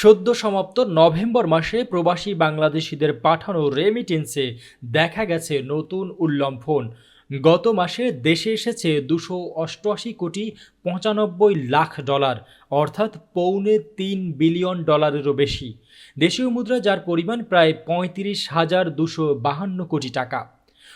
সদ্য সমাপ্ত নভেম্বর মাসে প্রবাসী বাংলাদেশিদের পাঠানো রেমিটেন্সে দেখা গেছে নতুন উল্লম্ফন গত মাসে দেশে এসেছে দুশো অষ্টআশি কোটি পঁচানব্বই লাখ ডলার, অর্থাৎ পৌনে তিন বিলিয়ন ডলারেরও বেশি। দেশীয় মুদ্রা যার পরিমাণ প্রায় পঁয়ত্রিশ হাজার দুশো বাহান্ন কোটি টাকা।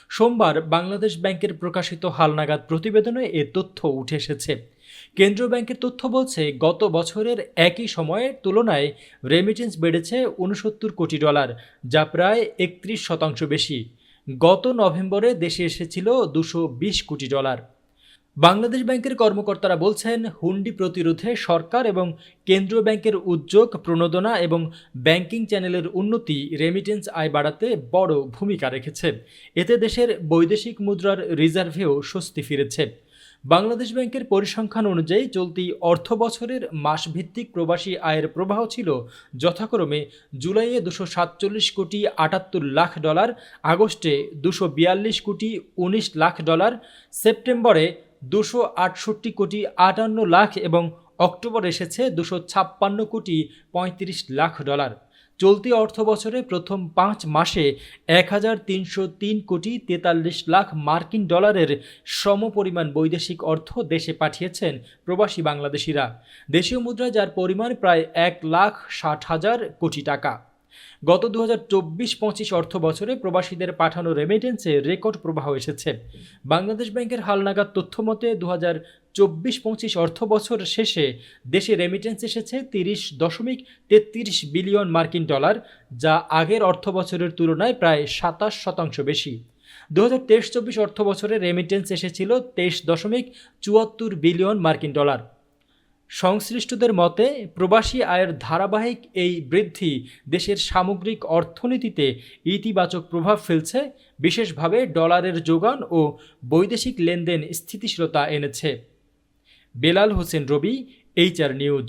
সোমবার বাংলাদেশ ব্যাংকের প্রকাশিত হালনাগাদ প্রতিবেদনে এ তথ্য উঠে এসেছে। কেন্দ্রীয় ব্যাংকের তথ্য বলছে, গত বছরের একই সময়ের তুলনায় রেমিটেন্স বেড়েছে উনসত্তর কোটি ডলার, যা প্রায় একত্রিশ শতাংশ বেশি। গত নভেম্বরে দেশে এসেছিল দুশো বিশ কোটি ডলার। বাংলাদেশ ব্যাংকের কর্মকর্তারা বলছেন, হুন্ডি প্রতিরোধে সরকার এবং কেন্দ্রীয় ব্যাংকের উদ্যোগ, প্রণোদনা এবং ব্যাংকিং চ্যানেলের উন্নতি রেমিটেন্স আয় বাড়াতে বড় ভূমিকা রেখেছে। এতে দেশের বৈদেশিক মুদ্রার রিজার্ভেও স্বস্তি ফিরেছে। বাংলাদেশ ব্যাংকের পরিসংখ্যান অনুযায়ী চলতি অর্থ বছরের মাসভিত্তিক প্রবাসী আয়ের প্রবাহ ছিল যথাক্রমে জুলাইয়ে দুশো সাতচল্লিশ কোটি আটাত্তর লাখ ডলার, আগস্টে দুশো বিয়াল্লিশ কোটি উনিশ লাখ ডলার, সেপ্টেম্বরে দুশো আটষট্টি কোটি আটান্ন লাখ এবং অক্টোবর এসেছে দুশো ছাপ্পান্ন কোটি পঁয়ত্রিশ লাখ ডলার। চলতি অর্থ বছরে প্রথম পাঁচ মাসে এক হাজার তিনশো তিন কোটি তেতাল্লিশ লাখ মার্কিন ডলারের সমপরিমাণ বৈদেশিক অর্থ দেশে পাঠিয়েছেন প্রবাসী বাংলাদেশিরা। দেশীয় মুদ্রা যার পরিমাণ প্রায় এক লাখ ষাট হাজার কোটি টাকা। গত দু হাজার চব্বিশ পঁচিশ অর্থ বছরে প্রবাসীদের পাঠানো রেমিটেন্সে রেকর্ড প্রবাহ এসেছে। বাংলাদেশ ব্যাংকের হালনাগাদ তথ্য মতে দু হাজার চব্বিশ পঁচিশ অর্থ বছর শেষে দেশে রেমিটেন্স এসেছে তিরিশ দশমিক তেত্রিশ বিলিয়ন মার্কিন ডলার, যা আগের অর্থ বছরের তুলনায় প্রায় সাতাশ শতাংশ বেশি। দু হাজার তেইশ চব্বিশ অর্থ বছরে রেমিটেন্স এসেছিল তেইশ দশমিক চুয়াত্তর বিলিয়ন মার্কিন ডলার। সংশ্লিষ্টদের মতে, প্রবাসী আয়ের ধারাবাহিক এই বৃদ্ধি দেশের সামগ্রিক অর্থনীতিতে ইতিবাচক প্রভাব ফেলছে, বিশেষভাবে ডলারের যোগান ও বৈদেশিক লেনদেন স্থিতিশীলতা এনেছে। Belal Hossain Robi, HR news.